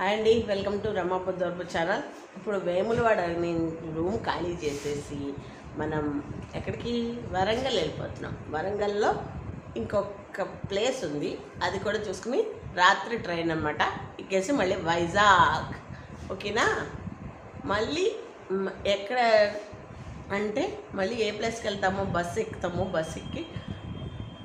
Hi అండి welcome to రమాప దొరపు ఛానల్. ఇప్పుడు వేములవాడ నేను రూమ్ ఖాళీ చేసేసి మనం ఎక్కడికి? వరంగల్ వెళ్ళిపోతున్నాం. వరంగల్లో ఇంకొక ప్లేస్ ఉంది. అది కూడా చూసుకుని రాత్రి ట్రైన్ అనమాట ఎక్కేసి మళ్ళీ వైజాగ్. ఓకేనా? మళ్ళీ ఎక్కడ అంటే మళ్ళీ ఏ ప్లేస్కి వెళ్తామో బస్సు ఎక్కుతామో బస్సు ఎక్కి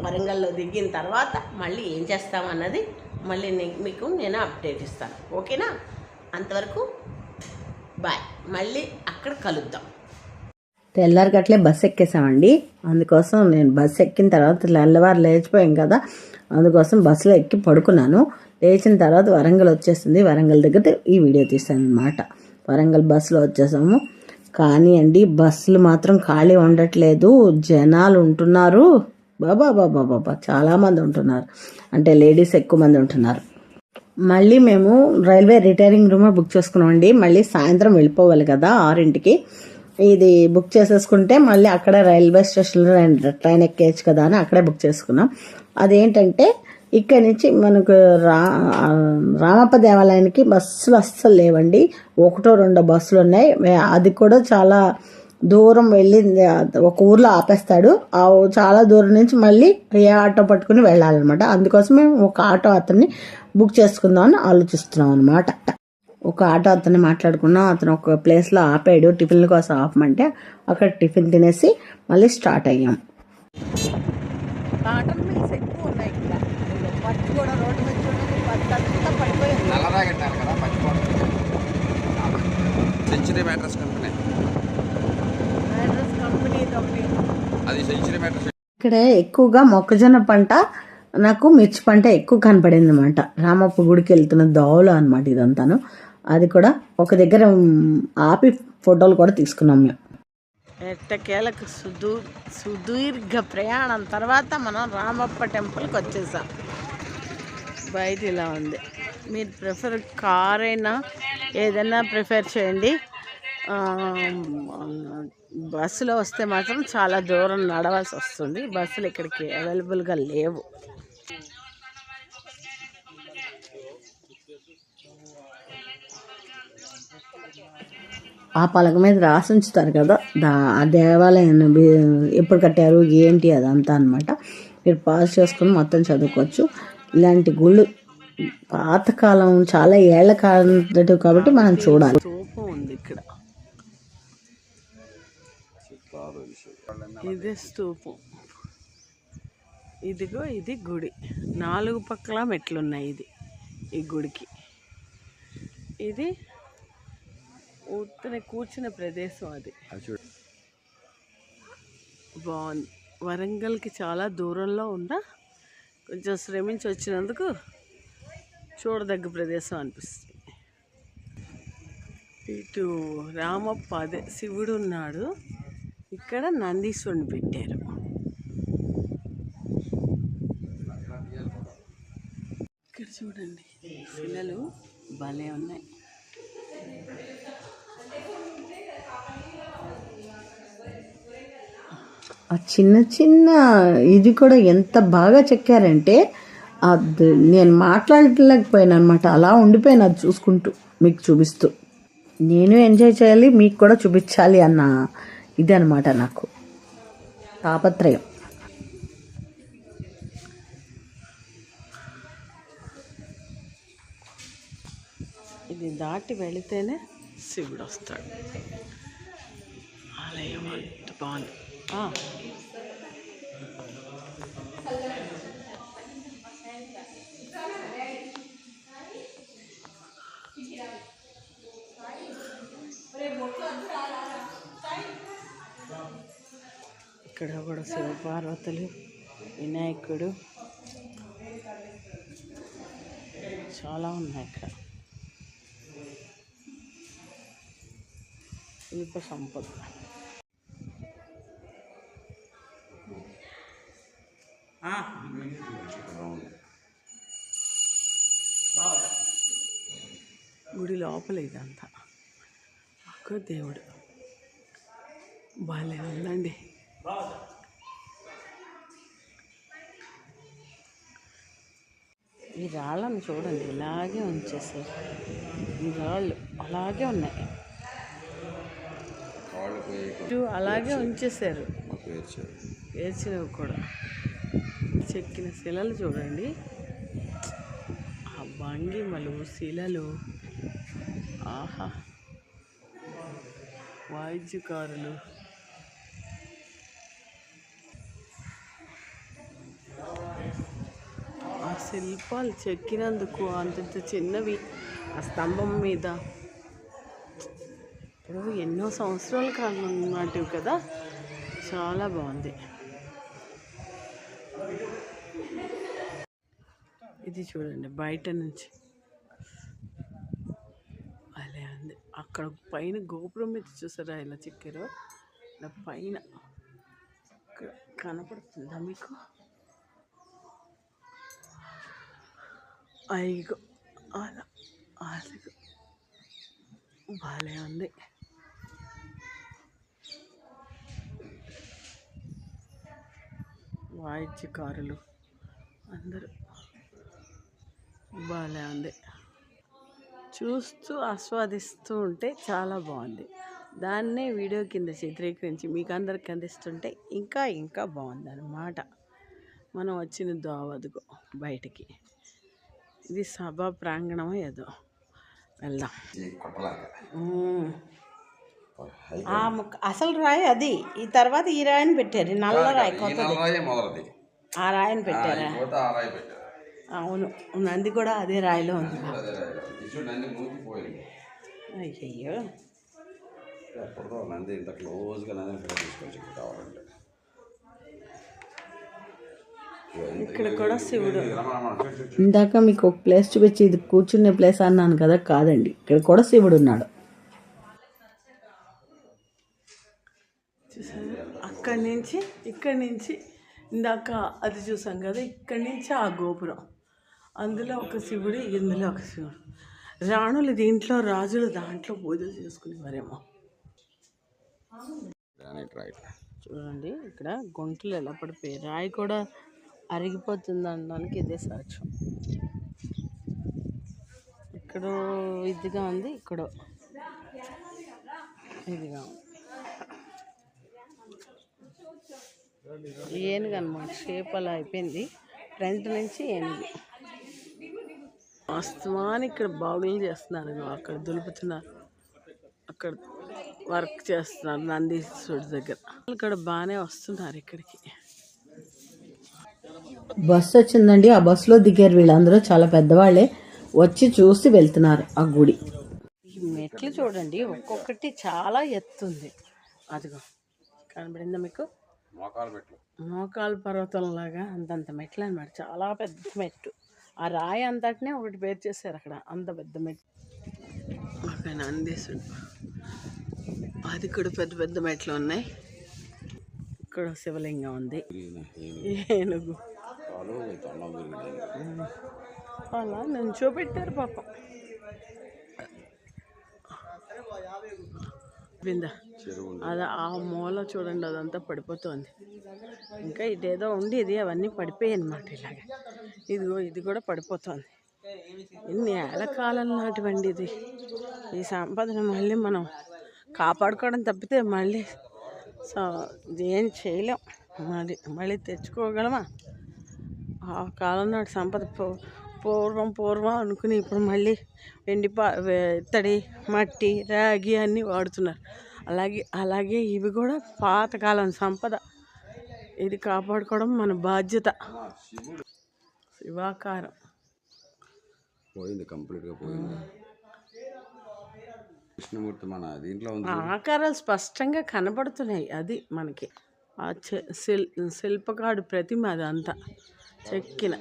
వరంగల్లో దిగిన తర్వాత మళ్ళీ ఏం చేస్తాం అన్నది మళ్ళీ మీకు నేను అప్డేట్ ఇస్తాను. ఓకేనా? అంతవరకు బాయ్. మళ్ళీ అక్కడ కలుద్దాం. తెల్లారికట్లే బస్సు ఎక్కేసామండి. అందుకోసం నేను బస్సు ఎక్కిన తర్వాత తెల్లవారు లేచిపోయాం కదా. అందుకోసం బస్సులో ఎక్కి పడుకున్నాను. లేచిన తర్వాత వరంగల్ వచ్చేసింది వరంగల్ దగ్గర ఈ వీడియో తీసాను అనమాట వరంగల్ బస్సులో వచ్చేసాము. కానీ అండి బస్సులు మాత్రం ఖాళీ ఉండట్లేదు. జనాలు ఉంటున్నారు. బాబా బాబా బాబా చాలామంది ఉంటున్నారు. అంటే లేడీస్ ఎక్కువ మంది ఉంటున్నారు. మళ్ళీ మేము రైల్వే రిటైరింగ్ రూమే బుక్ చేసుకున్నామండి. మళ్ళీ సాయంత్రం వెళ్ళిపోవాలి కదా ఆరింటికి. ఇది బుక్ చేసేసుకుంటే మళ్ళీ అక్కడ రైల్వే స్టేషన్లో ట్రైన్ ఎక్కేయచ్చు కదా అని అక్కడే బుక్ చేసుకున్నాం. అదేంటంటే ఇక్కడి నుంచి మనకు రా రామప్ప దేవాలయానికి బస్సులు అస్సలు లేవండి. ఒకటో రెండో బస్సులు ఉన్నాయి. అది కూడా చాలా దూరం వెళ్ళి ఒక ఊర్లో ఆపేస్తాడు. ఆ ఊ- చాలా దూరం నుంచి మళ్ళీ ఏ ఆటో పట్టుకుని వెళ్ళాలన్నమాట. అందుకోసం మేము ఒక ఆటో అతన్ని బుక్ చేసుకుందామని ఆలోచిస్తున్నాం అనమాట ఒక ఆటో అతన్ని మాట్లాడుకున్నాం. అతను ఒక ప్లేస్లో ఆపాడు. టిఫిన్ల కోసం ఆపమంటే అక్కడ టిఫిన్ తినేసి మళ్ళీ స్టార్ట్ అయ్యాం. కాటన్ మిల్స్ ఎక్కువ ఉన్నాయి ఇక్కడ. పట్టు కూడా రోడ్డు మీద చూడండి. పట్టు అంతా పడిపోయింది. కదా సెంచరీ మ్యాట్రస్ కంపెనీ కంపెనీ ఒకటి అది సెంచరీ మ్యాట్రస్ ఇక్కడ ఎక్కువగా మొక్కజొన్న పంట నాకు మిర్చి పంట ఎక్కువ కనపడింది అనమాట రామప్ప గుడికి వెళ్తున్న దోవలో అనమాట ఇదంతాను. అది కూడా ఒక దగ్గర ఆపి ఫోటోలు కూడా తీసుకున్నాం మేము. ఎట్టకేలకు సుదూ సుదీర్ఘ ప్రయాణం తర్వాత మనం రామప్ప టెంపుల్కి వచ్చేసాం. బయట ఇలా ఉంది. మీరు ప్రిఫర్ కార్ అయినా ఏదైనా ప్రిఫర్ చేయండి. బస్సులో వస్తే మాత్రం చాలా దూరం నడవాల్సి వస్తుంది. బస్సులు ఇక్కడికి అవైలబుల్గా లేవు. ఆ పలక మీద రాసి ఉంచుతారు కదా దా ఆ దేవాలయం ఎప్పుడు కట్టారు ఏంటి అదంతా అనమాట మీరు పాస్ చేసుకుని మొత్తం చదువుకోవచ్చు. ఇలాంటి గుళ్ళు పాతకాలం చాలా ఏళ్ళ కాలం కాబట్టి మనం చూడాలి. ఉంది ఇక్కడ. ఇదే స్తూపం. ఇదిగో ఇది గుడి. నాలుగు పక్కల మెట్లున్నాయి ఇది ఈ గుడికి. ఇది ఉత్తనే కూర్చున్న ప్రదేశం అది. బాగుంది. వరంగల్కి చాలా దూరంలో ఉందా? కొంచెం శ్రమించి వచ్చినందుకు చూడదగ్గ ప్రదేశం అనిపిస్తుంది. ఇటు రామప్ప అదే శివుడు ఉన్నాడు ఇక్కడ నందీశ్వరుని పెట్టారు. ఇక్కడ చూడండి పిల్లలు భలే ఉన్నాయి. ఆ చిన్న చిన్న ఇది కూడా ఎంత బాగా చెక్కారంటే అది నేను మాట్లాడలేకపోయాను అనమాట అలా ఉండిపోయాను అది చూసుకుంటూ మీకు చూపిస్తూ. నేను ఎంజాయ్ చేయాలి మీకు కూడా చూపించాలి అన్న ఇది అనమాట నాకు. తాపత్రయం. ఇది దాటి వెళితేనే శివుడు వస్తాడు. ఆలయం అంత బాగుంది. ఇక్కడ కూడా శివపార్వతులు వినాయకుడు. చాలా ఉన్నాయి ఇక్కడ. శిల్ప సంపద. గుడి లోపల ఇదంతా. ఒక్క దేవుడు. భలే ఉందండి. ఈ రాళ్ళను చూడండి ఇలాగే ఉంచేసారు ఈ రాళ్ళు అలాగే ఉన్నాయి. అలాగే ఉంచేసారు మాకు వేసినవి కూడా. చెక్కిన శిలలు చూడండి. ఆ భంగిమలు శిలలు. ఆహా. వాయిద్యకారులు. శిల్పాలు చెక్కినందుకు అంతంత చిన్నవి. ఆ స్తంభం మీద ఇప్పుడు ఎన్నో సంవత్సరాల కాలం నాటివి కదా. చాలా బాగుంది. ఇది చూడండి బయట నుంచి. అలా ఉంది. అక్కడ పైన గోపురం మీద చూసారా ఇలా చెక్కారు? పైన. ఇక్కడ కనపడుతుందా మీకు? అయ్యో అలా అదిగో. భలే ఉంది. వాయిద్యకారులు అందరూ భలే ఉంది. చూస్తూ ఆస్వాదిస్తూ ఉంటే చాలా బాగుంది. దాన్నే వీడియో కింద చిత్రీకరించి మీకు అందరికి అందిస్తుంటే ఇంకా ఇంకా బాగుంది అన్నమాట మనం వచ్చిన దోవదుగో బయటికి. ఇది సభా ప్రాంగణం ఏదో. వెళ్దాం. ఆ ముక్క- అసలు రాయి అది. ఈ తర్వాత ఈ రాయిని పెట్టారు. ఈ నల్ల రాయి కొత్తది. మొదలది. ఆ రాయిని పెట్టారా? పోతే ఆ రాయి పెట్టారు. అవును. నంది కూడా అదే రాయిలో ఉంది. కూడా అదే రాయి ఇది చూడు నంది ఎప్పుడుదో ఇంత క్లోజ్గా నంది ఇక్కడ తీసుకొచ్చి ఇక్కడ కావాలంటే. ఇక్కడ కూడా శివుడు. ఇందాక మీకు ఒక ప్లేస్ చూపించి ఇది కూర్చునే ప్లేస్ అన్నాను కదా కాదండి. ఇక్కడ కూడా శివుడు ఉన్నాడు. చూసారా? అక్కడి నుంచి ఇక్కడి నుంచి ఇందాక అది చూసాం కదా ఇక్కడి నుంచి ఆ గోపురం. అందులో ఒక శివుడు ఇందులో ఒక శివుడు. రాణులు దీంట్లో రాజులు దాంట్లో పూజలు చేసుకునేవారేమో. చూడండి ఇక్కడ గుంటలు ఎలా పడిపోయాయి. రాయి కూడా అరిగిపోతుంది అనడానికి ఇదే సాక్ష్యం. ఇక్కడ ఇదిగా ఉంది ఇక్కడ ఇదిగా ఉంది. ఏనుగు అనమాట షేప్ అలా అయిపోయింది. ఫ్రంట్ నుంచి ఏనుగు. వాస్తవాన్ని ఇక్కడ బాగులు చేస్తున్నారు అక్కడ దులుపుతున్నారు అక్కడ వర్క్ చేస్తున్నారు నందీశ్వరుడి దగ్గర. ఇక్కడ బాగానే వస్తున్నారు ఇక్కడికి. బస్సు వచ్చిందండి. ఆ బస్సులో దిగారు వీళ్ళందరూ. చాలా పెద్దవాళ్ళే. వచ్చి చూసి వెళ్తున్నారు ఆ గుడి. ఈ మెట్లు చూడండి. ఒక్కొక్కటి చాలా ఎత్తుంది. అదిగో. కనబడిందా మీకు? మోకాలు పర్వతంలాగా అంతంత మెట్లు అనమాట చాలా పెద్ద మెట్టు. ఆ రాయి అంతటినే ఒకటి పేరు చేశారు అక్కడ. అంత పెద్ద మెట్టు. అక్కడ నందీసుడు అది కూడా పెద్ద పెద్ద మెట్లు ఉన్నాయి. ఇక్కడ శివలింగం ఉంది. ఏనుగు. తొండం విరిగినాయి అలా నుంచోబెట్టారు పాపం. విందా అది ఆ మూల చూడండి అదంతా పడిపోతుంది. ఇంకా ఇదేదో ఉండేది అవన్నీ పడిపోయాయి అనమాట ఇలాగ. ఇదిగో ఇది కూడా పడిపోతుంది. ఇన్ని ఏళ్ళ కాలం నాటివండి ఇది. ఈ సంపదను మళ్ళీ మనం కాపాడుకోవడం తప్పితే మళ్ళీ సో ఏం చేయలేం. మళ్ళీ మళ్ళీ తెచ్చుకోగలమా? ఆ కాలం నాటి సంపద పూ- పూర్వం పూర్వం అనుకుని ఇప్పుడు మళ్ళీ వెండి పా ఇత్తడి మట్టి రాగి అన్నీ వాడుతున్నారు. అలాగే అలాగే ఇవి కూడా పాతకాలం సంపద. ఇది కాపాడుకోవడం మన బాధ్యత. శివాకారం. పోయింది కంప్లీట్గా పోయింది. కృష్ణమూర్తి మన దీంట్లో ఉంది. ఆకారాలు స్పష్టంగా కనబడుతున్నాయి. అది మనకి. ఆ శిల్ శిల్పకాడు ప్రతిమ అదంతా. చెక్కిన.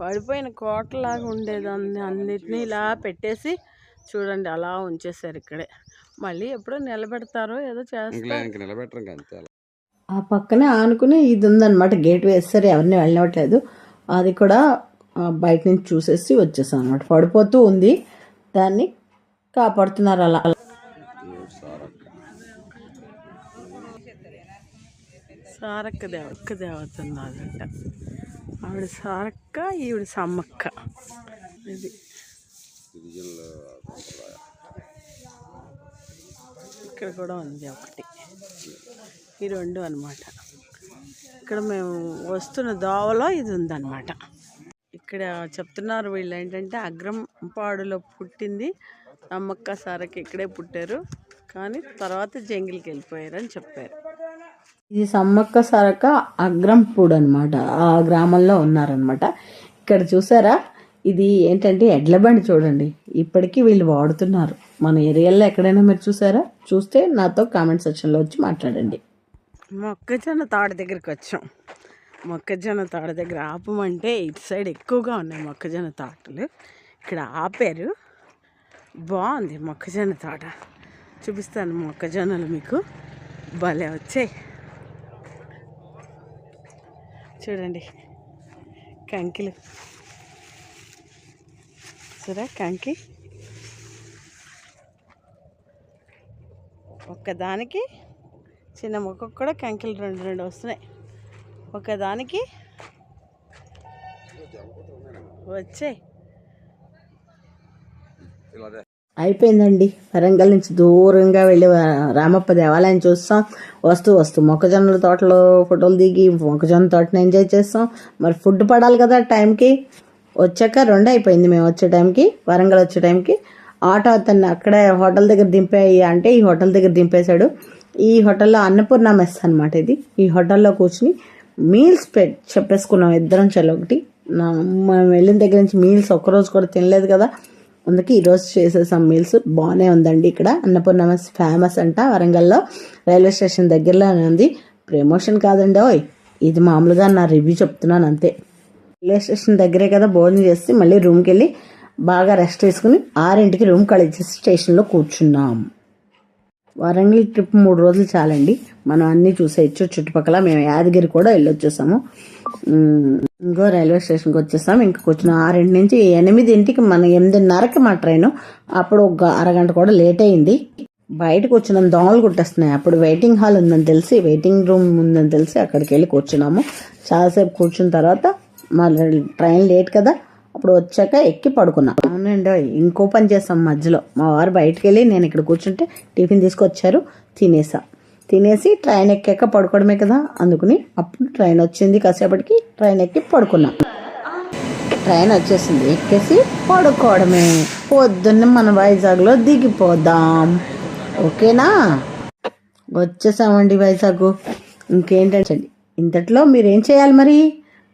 పడిపోయిన కోటలాగా ఉండేదాన్ని అన్నిటినీ ఇలా పెట్టేసి చూడండి అలా ఉంచేశారు ఇక్కడే. మళ్ళీ ఎప్పుడో నిలబెడతారో ఏదో చేస్తారు ఆ పక్కనే ఆనుకుని ఇది ఉందన్నమాట గేట్ వేస్తారు ఎవరిని వెళ్ళనివ్వట్లేదు. అది కూడా బయట నుంచి చూసేసి వచ్చేసాం అనమాట పడిపోతూ ఉంది. దాన్ని కాపాడుతున్నారు అలా దేవుడు సారక్క సారక్క దేవక్క దేవత ఉన్నదంట ఆవిడ సారక్క ఈవిడ సమ్మక్క. ఇది. ఇక్కడ కూడా ఉంది ఒకటి. ఈ రెండు అన్నమాట. ఇక్కడ మేము వస్తున్న దోవలో ఇది ఉందన్నమాట. ఇక్కడ చెప్తున్నారు వీళ్ళు ఏంటంటే అగ్రంపాడులో పుట్టింది అమ్మక్క సారకి ఇక్కడే పుట్టారు. కానీ తర్వాత జంగిల్కి వెళ్ళిపోయారు అని చెప్పారు. ఇది సమ్మక్క సరక అగ్రంపూడ్ అనమాట ఆ గ్రామంలో ఉన్నారనమాట ఇక్కడ చూసారా? ఇది ఏంటంటే ఎడ్ల బండి చూడండి. ఇప్పటికీ వీళ్ళు వాడుతున్నారు. మన ఏరియాలో ఎక్కడైనా మీరు చూసారా? చూస్తే నాతో కామెంట్ సెక్షన్లో వచ్చి మాట్లాడండి. మొక్కజొన్న తాడ దగ్గరికి వచ్చాం. మొక్కజొన్న తాడ దగ్గర ఆపమంటే ఇటు సైడ్ ఎక్కువగా ఉన్నాయి మొక్కజొన్న తాటలు. ఇక్కడ ఆపారు. బాగుంది మొక్కజొన్న తోట. చూపిస్తాను మొక్కజొన్నలు మీకు. భలే వచ్చాయి. చూడండి. కంకిలు. సరే కంకి? ఒక్కదానికి చిన్న మొక్కకు కూడా కంకిలు రెండు రెండు వస్తున్నాయి. ఒకదానికి వచ్చాయి. అయిపోయిందండి. వరంగల్ నుంచి దూరంగా వెళ్ళి రామప్ప దేవాలయం చూస్తాం. వస్తూ వస్తూ మొక్కజొన్నల తోటలో ఫోటోలు దిగి మొక్కజొన్న తోటని ఎంజాయ్ చేస్తాం. మరి ఫుడ్ పడాలి కదా టైంకి. వచ్చాక రెండు అయిపోయింది మేము వచ్చే టైంకి. వరంగల్ వచ్చే టైంకి. ఆటో అతన్ని అక్కడే హోటల్ దగ్గర దింపేయి అంటే ఈ హోటల్ దగ్గర దింపేశాడు. ఈ హోటల్లో అన్నపూర్ణ మెస్ అనమాట ఇది. ఈ హోటల్లో కూర్చుని మీల్స్ పె చెప్పేసుకున్నాం ఇద్దరం చల్ల ఒకటి. మనం వెళ్ళిన దగ్గర నుంచి మీల్స్ ఒక్కరోజు కూడా తినలేదు కదా. అందుకే ఈరోజు చేసేసాం మీల్స్ బాగానే ఉందండి ఇక్కడ. అన్నపూర్ణ ఫేమస్ అంట. వరంగల్లో రైల్వే స్టేషన్ దగ్గరలోనే ఉంది. ప్రమోషన్ కాదండి ఓయ్. ఇది మామూలుగా నా రివ్యూ చెప్తున్నాను అంతే. రైల్వే స్టేషన్ దగ్గరే కదా భోజనం చేసి మళ్ళీ రూమ్కి వెళ్ళి బాగా రెస్ట్ తీసుకుని ఆరింటికి రూమ్ ఖాళీ చేసి స్టేషన్లో కూర్చున్నాం. వరంగల్ ట్రిప్ మూడు రోజులు చాలండి. మనం అన్నీ చూసేయచ్చు చుట్టుపక్కల మేము యాదగిరి కూడా వెళ్ళొచ్చేసాము. ఇంకో రైల్వే స్టేషన్కి వచ్చేసాం. ఇంకా కూర్చున్నాం ఆరింటి నుంచి ఎనిమిదింటికి మన ఎనిమిదిన్నరకి మా ట్రైన్. అప్పుడు ఒక అరగంట కూడా లేట్ అయింది. బయటకు వచ్చినాం. దోమలు కుట్టేస్తున్నాయి. అప్పుడు వెయిటింగ్ హాల్ ఉందని తెలిసి వెయిటింగ్ రూమ్ ఉందని తెలిసి అక్కడికి వెళ్ళి కూర్చున్నాము. చాలాసేపు కూర్చున్న తర్వాత మా ట్రైన్ లేట్ కదా. అప్పుడు వచ్చాక ఎక్కి పడుకున్నా. అవునండి ఇంకో పని చేస్తాం మధ్యలో. మా వారు బయటికి వెళ్ళి నేను ఇక్కడ కూర్చుంటే టిఫిన్ తీసుకొచ్చారు తినేసా. తినేసి ట్రైన్ ఎక్కాక పడుకోవడమే కదా అందుకుని అప్పుడు ట్రైన్ వచ్చింది. కాసేపటికి ట్రైన్ ఎక్కి పడుకున్నాం. ట్రైన్ వచ్చేసింది. ఎక్కేసి పడుకోవడమే. పొద్దున్నే మన వైజాగ్లో దిగిపోదాం. ఓకేనా? వచ్చేసామండి వైజాగ్. ఇంకేంటండి? ఇంతట్లో మీరేం చేయాలి మరి?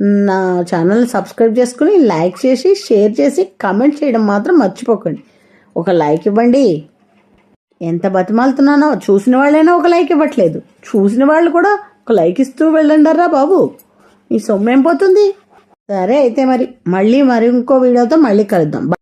నా ఛానల్ సబ్స్క్రైబ్ చేసుకుని లైక్ చేసి షేర్ చేసి కమెంట్ చేయడం మాత్రం మర్చిపోకండి. ఒక లైక్ ఇవ్వండి. ఎంత బతిమాలుతున్నానో చూసిన వాళ్ళైనా ఒక లైక్ ఇవ్వట్లేదు. చూసిన వాళ్ళు కూడా ఒక లైక్ ఇస్తూ వెళ్ళండారా బాబు. మీ సొమ్ము ఏం పోతుంది? సరే అయితే మరి మళ్ళీ మరి ఇంకో వీడియోతో మళ్ళీ కలుద్దాం.